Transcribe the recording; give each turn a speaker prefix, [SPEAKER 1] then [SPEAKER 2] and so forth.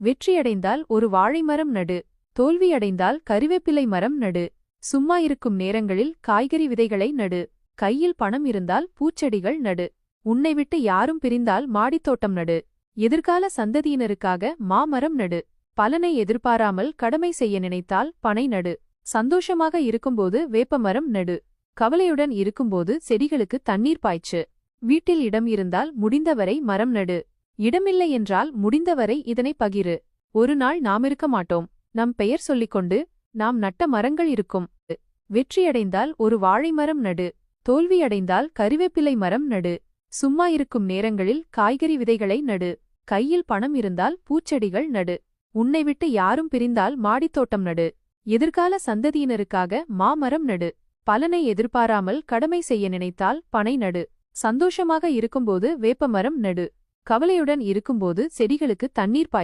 [SPEAKER 1] வெற்றியடைந்தால் ஒரு வாழை மரம் நடு தோல்வியடைந்தால் கருவேப்பிலை மரம் நடு சும்மா இருக்கும் நேரங்களில் காய்கறி விதைகளை நடு கையில் பணம் இருந்தால் பூச்செடிகள் நடு உன்னை விட்டு யாரும் பிரிந்தால் மாடித்தோட்டம் நடு எதிர்கால சந்ததியினருக்காக மாமரம் நடு பலனை எதிர்பாராமல் கடமை செய்ய நினைத்தால் பனை நடு சந்தோஷமாக இருக்கும்போது வேப்பமரம் நடு கவலையுடன் இருக்கும்போது செடிகளுக்கு தண்ணீர் பாய்ச்சு வீட்டில் இடம் இருந்தால் முடிந்தவரை மரம் நடு. இடமில்லை என்றால் முடிந்தவரை இதனை பகிரு. ஒரு நாள் நாம் இருக்க மாட்டோம். நம் பெயர் சொல்லிக்கொண்டு நாம் நட்ட மரங்கள் இருக்கும். வெற்றியடைந்தால் ஒரு வாழை மரம் நடு. தோல்வியடைந்தால் கருவேப்பிலை மரம் நடு. சும்மா இருக்கும் நேரங்களில் காய்கறி விதைகளை நடு. கையில் பணம் இருந்தால் பூச்செடிகள் நடு. உன்னை விட்டு யாரும் பிரிந்தால் மாடித்தோட்டம் நடு. எதிர்கால சந்ததியினருக்காக மாமரம் நடு. பலனை எதிர்பாராமல் கடமை செய்ய நினைத்தால் பனை நடு. சந்தோஷமாக இருக்கும்போது வேப்பமரம் நடு. கவலையுடன் இருக்கும்போது செடிகளுக்கு தண்ணீர் பாய்